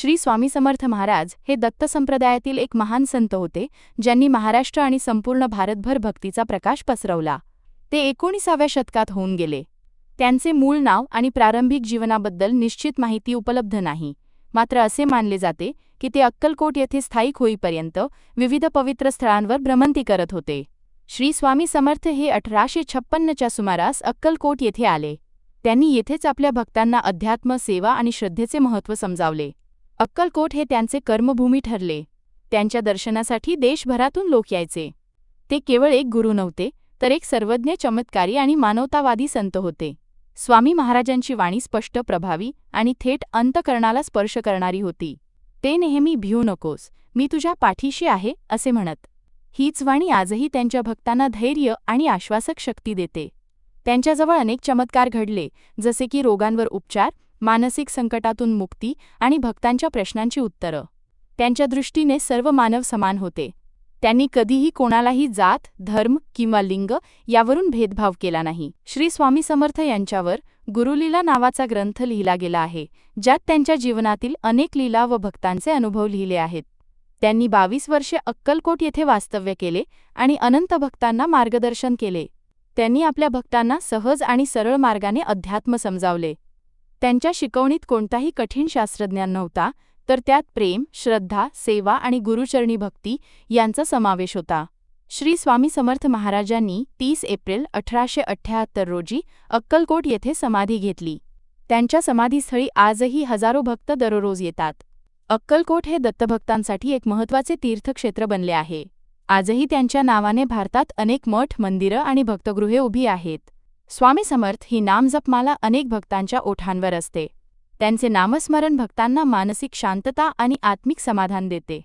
श्री स्वामी समर्थ महाराज हे दत्त संप्रदायातील एक महान संत होते ज्यांनी महाराष्ट्र आणि संपूर्ण भारतभर भक्तीचा प्रकाश पसरवला. ते एकोणीसाव्या शतकात होऊन गेले. त्यांचे मूळ नाव आणि प्रारंभिक जीवनाबद्दल निश्चित माहिती उपलब्ध नाही. मात्र असे मानले जाते की ते अक्कलकोट येथे स्थायिक होईपर्यंत विविध पवित्र स्थळांवर भ्रमंती करत होते. श्री स्वामी समर्थ हे अठराशे छप्पन्नच्या सुमारास अक्कलकोट येथे आले. त्यांनी येथेच आपल्या भक्तांना अध्यात्म सेवा आणि श्रद्धेचे महत्त्व समजावले. अक्कलकोट हे त्यांचे कर्मभूमी ठरले. त्यांच्या दर्शनासाठी देशभरातून लोक यायचे. ते केवळ एक गुरु नव्हते तर एक सर्वज्ञ चमत्कारी आणि मानवतावादी संत होते. स्वामी महाराजांची वाणी स्पष्ट प्रभावी आणि थेट अंतकरणाला स्पर्श करणारी होती. ते नेहमी भिऊ नकोस मी तुझ्या पाठीशी आहे असे म्हणत. हीच वाणी आजही त्यांच्या भक्तांना धैर्य आणि आश्वासक शक्ती देते. त्यांच्याजवळ अनेक चमत्कार घडले जसे की रोगांवर उपचार मानसिक संकटातून मुक्ती आणि भक्तांच्या प्रश्नांची उत्तरं. त्यांच्या दृष्टीने सर्व मानव समान होते. त्यांनी कधीही कोणालाही जात धर्म किंवा लिंग यावरून भेदभाव केला नाही. श्री स्वामी समर्थ यांच्यावर गुरुलीला नावाचा ग्रंथ लिहिला गेला आहे ज्यात त्यांच्या जीवनातील अनेक लीला व भक्तांचे अनुभव लिहिले आहेत. त्यांनी बावीस वर्षे अक्कलकोट येथे वास्तव्य केले आणि अनंत भक्तांना मार्गदर्शन केले. त्यांनी आपल्या भक्तांना सहज आणि सरळ मार्गाने अध्यात्म समजावले. त्यांच्या शिकवणीत कोणताही कठीण शास्त्रज्ञान नव्हता तर त्यात प्रेम श्रद्धा सेवा आणि गुरुचरणी भक्ती यांचा समावेश होता. श्री स्वामी समर्थ महाराजांनी तीस एप्रिल अठराशे अठ्ठ्याहत्तर रोजी अक्कलकोट येथे समाधी घेतली. त्यांच्या समाधीस्थळी आजही हजारो भक्त दररोज येतात. अक्कलकोट हे दत्तभक्तांसाठी एक महत्त्वाचे तीर्थक्षेत्र बनले आहे. आजही त्यांच्या नावाने भारतात अनेक मठ मंदिरं आणि भक्तगृहे उभी आहेत. स्वामी समर्थ ही नामजपमाला अनेक भक्तांच्या ओठांवर असते. त्यांचे नामस्मरण भक्तांना मानसिक शांतता आणि आत्मिक समाधान देते.